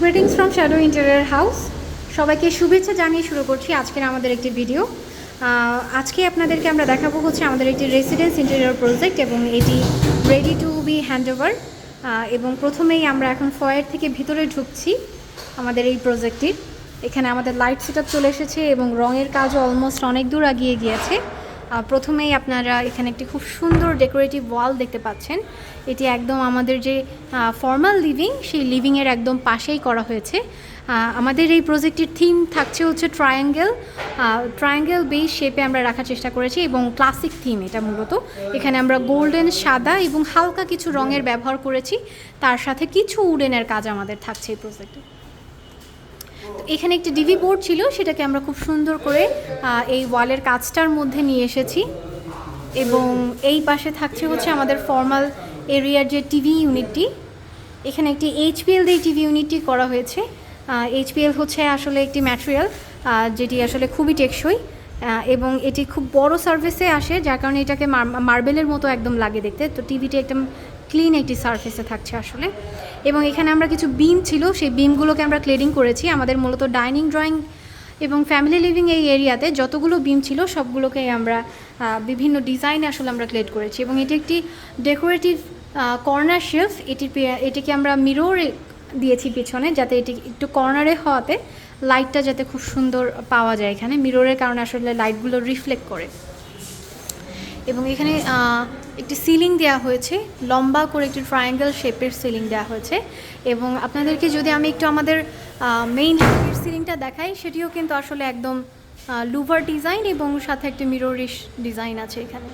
Greetings from shadow interior house সবাইকে শুভেচ্ছা জানিয়ে শুরু করছি আজকের আমাদের একটি ভিডিও আজকে আপনাদেরকে আমরা দেখাবো হচ্ছে আমাদের একটি রেসিডেন্স ইন্টেরিয়র প্রজেক্ট এবং এটি ready to be hand over এবং প্রথমেই আমরা এখন ফয়ের থেকে ভিতরে ঢুকছি আমাদের এই প্রজেক্টটির এখানে আমাদের লাইট সেট চলে এসেছে এবং রঙের কাজও অলমোস্ট অনেক দূর আগিয়ে গিয়েছে। প্রথমেই আপনারা এখানে একটি খুব সুন্দর ডেকোরেটিভ ওয়াল দেখতে পাচ্ছেন। এটি একদম আমাদের যে ফর্মাল লিভিং সেই লিভিংয়ের একদম পাশেই করা হয়েছে। আমাদের এই প্রজেক্টটির থিম থাকছে হচ্ছে ট্রায়াঙ্গেল ট্রায়াঙ্গেল বেস শেপে আমরা রাখার চেষ্টা করেছি এবং ক্লাসিক থিম এটা মূলত। এখানে আমরা গোল্ডেন সাদা এবং হালকা কিছু রঙের ব্যবহার করেছি। তার সাথে কিছু উডেনের কাজ আমাদের থাকছে এই প্রজেক্টে এখানে একটি ডিভি বোর্ড ছিল, সেটাকে আমরা খুব সুন্দর করে এই ওয়ালের কাজটার মধ্যে নিয়ে এসেছি। এবং এই পাশে থাকছে হচ্ছে আমাদের ফর্মাল এরিয়ার যে টিভি ইউনিটটি এখানে একটি এইচপিএল দিয়ে টিভি ইউনিটটি করা হয়েছে। এইচপিএল হচ্ছে আসলে একটি ম্যাটেরিয়াল যেটি আসলে খুবই টেকসই এবং এটি খুব বড় সার্ভিসে আসে, যার কারণে এটাকে মার্বেলের মতো একদম লাগে দেখতে। তো টিভিটি একদম ক্লিন একটি সারফেসে থাকছে আসলে। এবং এখানে আমরা কিছু বিম ছিল, সেই বিমগুলোকে আমরা ক্লিডিং করেছি। আমাদের মূলত ডাইনিং ড্রয়িং এবং ফ্যামিলি লিভিং এই এরিয়াতে যতগুলো বিম ছিল, সবগুলোকে আমরা বিভিন্ন ডিজাইনে আসলে আমরা ক্লেড করেছি। এবং এটি একটি ডেকোরেটিভ কর্নার শেলফ এটির এটিকে আমরা মিরর দিয়েছি পিছনে, যাতে এটি একটু কর্নারে হওয়াতে লাইটটা যাতে খুব সুন্দর পাওয়া যায় এখানে। মিররের কারণে আসলে লাইটগুলো রিফ্লেক্ট করে। এবং এখানে একটি সিলিং দেওয়া হয়েছে, লম্বা করে একটি ট্রায়াঙ্গেল শেপের সিলিং দেওয়া হয়েছে। এবং আপনাদেরকে যদি আমি একটু আমাদের মেইন সিলিংটা দেখাই, সেটিও কিন্তু আসলে একদম লুভার ডিজাইন এবং সাথে একটি মিররিশ ডিজাইন আছে এখানে।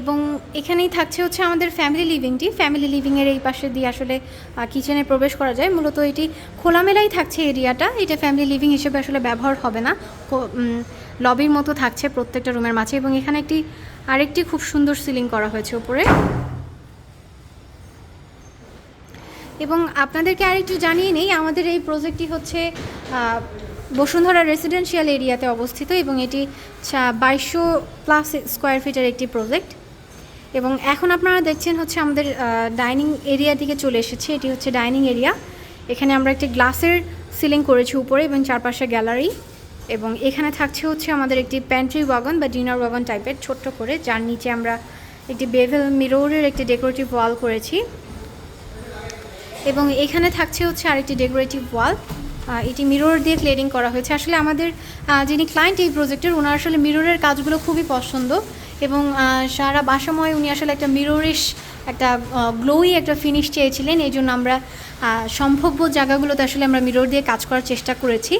এবং এখানেই থাকছে হচ্ছে আমাদের ফ্যামিলি লিভিংটি ফ্যামিলি লিভিংয়ের এই পাশে দিয়ে আসলে কিচেনে প্রবেশ করা যায়। মূলত এটি খোলামেলাই থাকছে এরিয়াটা। এটা ফ্যামিলি লিভিং হিসেবে আসলে ব্যবহার হবে না। লবির মতো থাকছে প্রত্যেকটা রুমের মাঝে এবং এখানে একটি, আরেকটি খুব সুন্দর সিলিং করা হয়েছে উপরে। এবং আপনাদেরকে আরেকটু জানিয়ে নেই, আমাদের এই প্রজেক্টটি হচ্ছে বসুন্ধরা রেসিডেন্সিয়াল এরিয়াতে অবস্থিত এবং এটি বাইশশো প্লাস স্কোয়ার ফিটের একটি প্রজেক্ট এবং এখন আপনারা দেখছেন হচ্ছে আমাদের ডাইনিং এরিয়া দিকে চলে এসেছে। এটি হচ্ছে ডাইনিং এরিয়া এখানে আমরা একটি গ্লাসের সিলিং করেছি উপরে এবং চারপাশে গ্যালারি এবং এখানে থাকছে হচ্ছে আমাদের একটি প্যান্ট্রি ওয়াগন বা ডিনার ওয়াগন টাইপের ছোট্ট করে, যার নিচে আমরা একটি বেভেল মিররের একটি ডেকোরেটিভ ওয়াল করেছি। এবং এখানে থাকছে হচ্ছে আরেকটি ডেকোরেটিভ ওয়াল এটি মিরর দিয়ে ক্লিয়ারিং করা হয়েছে। আসলে আমাদের যিনি ক্লায়েন্ট এই প্রজেক্টের ওনার আসলে মিররের কাজগুলো খুবই পছন্দ। এবং সারা বাসাময় উনি আসলে একটা মিররিশ একটা গ্লোই একটা ফিনিশ চেয়েছিলেন। এই জন্য আমরা সম্ভাব্য জায়গাগুলোতে আসলে আমরা মিরর দিয়ে কাজ করার চেষ্টা করেছি।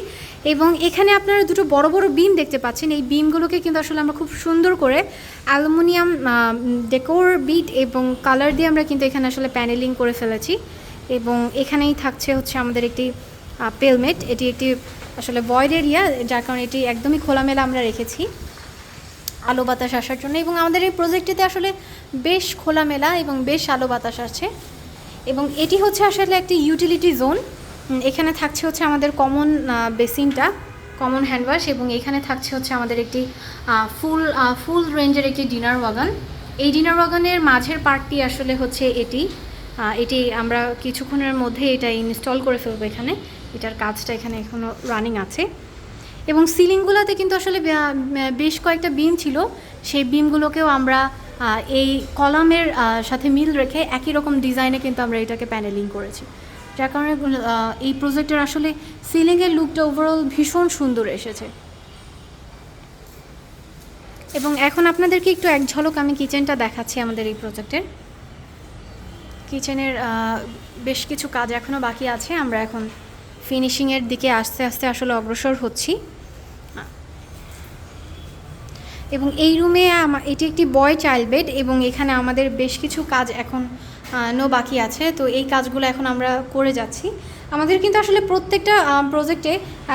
এবং এখানে আপনারা দুটো বড় বড় বিম দেখতে পাচ্ছেন। এই বিমগুলোকে কিন্তু আসলে আমরা খুব সুন্দর করে অ্যালুমিনিয়াম ডেকোর বিট এবং কালার দিয়ে আমরা কিন্তু এখানে আসলে প্যানেলিং করে ফেলেছি। এবং এখানেই থাকছে হচ্ছে আমাদের একটি পেলমেট এটি একটি আসলে ভয়েড এরিয়া যার কারণে এটি একদমই খোলামেলা আমরা রেখেছি। আলো বাতাস আসার জন্য এবং আমাদের এই প্রজেক্টটিতে আসলে বেশ খোলামেলা এবং বেশ আলো বাতাস আছে। এবং এটি হচ্ছে আসলে একটি ইউটিলিটি জোন এখানে থাকছে হচ্ছে আমাদের কমন বেসিনটা কমন হ্যান্ডওয়াশ এবং এখানে থাকছে হচ্ছে আমাদের একটি ফুল ফুল রেঞ্জের একটি ডিনার ওয়াগান এই ডিনার ওয়াগানের মাঝের পার্টটি আসলে হচ্ছে এটি। এটি আমরা কিছুক্ষণের মধ্যে এটা ইনস্টল করে ফেলব এখানে। এটার কাজটা এখানে এখনও রানিং আছে। এবং সিলিংগুলোতে কিন্তু আসলে বেশ কয়েকটা বিম ছিল। সেই বিমগুলোকেও আমরা এই কলামের সাথে মিল রেখে একই রকম ডিজাইনে কিন্তু আমরা এটাকে প্যানেলিং করেছি। যার কারণে এই প্রজেক্টের আসলে সিলিংয়ের লুকটা ওভারঅল ভীষণ সুন্দর এসেছে। এবং এখন আপনাদেরকে একটু এক ঝলক আমি কিচেনটা দেখাচ্ছি আমাদের এই প্রজেক্টের। কিচেনের বেশ কিছু কাজ এখনও বাকি আছে। আমরা এখন ফিনিশিংয়ের দিকে আস্তে আস্তে আসলে অগ্রসর হচ্ছি। এবং এই রুমে এটি একটি বয় চাইল্ড বেড এবং এখানে আমাদের বেশ কিছু কাজ এখন নো বাকি আছে। তো এই কাজগুলো এখন আমরা করে যাচ্ছি। আমাদের কিন্তু আসলে প্রত্যেকটা প্রজেক্টে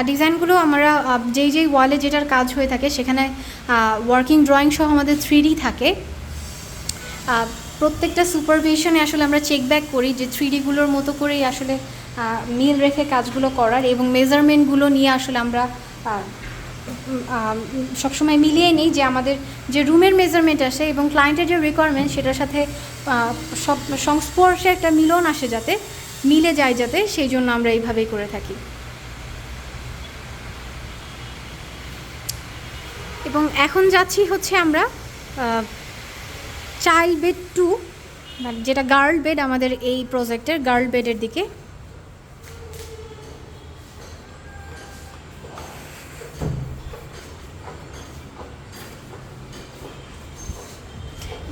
ডিজাইনগুলো আমরা যেই যেই ওয়ালে যেটার কাজ হয়ে থাকে, সেখানে ওয়ার্কিং ড্রয়িং সহ আমাদের থ্রি থাকে। প্রত্যেকটা সুপারভিশনে আসলে আমরা চেক ব্যাক করি যে থ্রি ডিগুলোর মতো করেই আসলে মিল রেখে কাজগুলো করার এবং মেজারমেন্টগুলো নিয়ে আসলে আমরা সবসময় মিলিয়ে নিই যে আমাদের যে রুমের মেজারমেন্ট আসে এবং ক্লায়েন্টের যে রিকোয়ারমেন্ট সেটার সাথে সব সংস্পর্শে একটা মিলন আসে যাতে, মিলে যায় যাতে, সেই জন্য আমরা এইভাবেই করে থাকি। এবং এখন যাচ্ছি হচ্ছে আমরা চাইল্ড বেড টু যেটা গার্ল বেড আমাদের এই প্রজেক্টের গার্ল বেডের দিকে।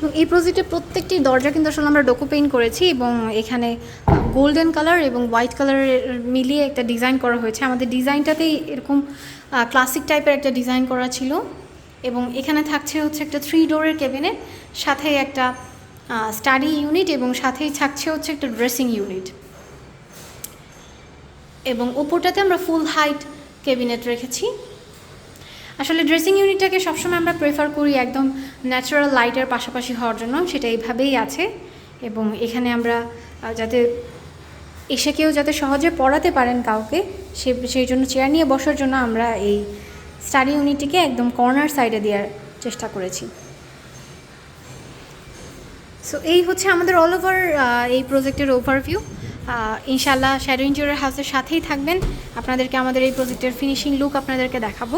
এবং এই প্রজেক্টের প্রত্যেকটি দরজা কিন্তু আসলে আমরা ডোকো পেইন্ট করেছি এবং এখানে গোল্ডেন কালার এবং হোয়াইট কালারের মিলিয়ে একটা ডিজাইন করা হয়েছে। আমাদের ডিজাইনটাতেই এরকম ক্লাসিক টাইপের একটা ডিজাইন করা ছিল এবং এখানে থাকছে হচ্ছে একটা থ্রি ডোরের কেবিনেট সাথে একটা স্টাডি ইউনিট এবং সাথেই থাকছে হচ্ছে একটা ড্রেসিং ইউনিট এবং ওপরটাতে আমরা ফুল হাইট কেবিনেট রেখেছি। আসলে ড্রেসিং ইউনিটটাকে সবসময় আমরা প্রেফার করি একদম ন্যাচারাল লাইটের পাশাপাশি হওয়ার জন্য, সেটা এইভাবেই আছে। এবং এখানে আমরা যাতে এসে কেউ যাতে সহজে পড়াতে পারেন কাউকে, সে, সেই জন্য চেয়ার নিয়ে বসার জন্য আমরা এই স্টাডি ইউনিটটিকে একদম কর্নার সাইডে দেওয়ার চেষ্টা করেছি। সো এই হচ্ছে আমাদের অল ওভার এই প্রজেক্টের ওভারভিউ ইনশাল্লাহ শ্যাডো ইঞ্জুরিয়ার হাউসের সাথেই থাকবেন। আপনাদেরকে আমাদের এই প্রজেক্টের ফিনিশিং লুক আপনাদেরকে দেখাবো।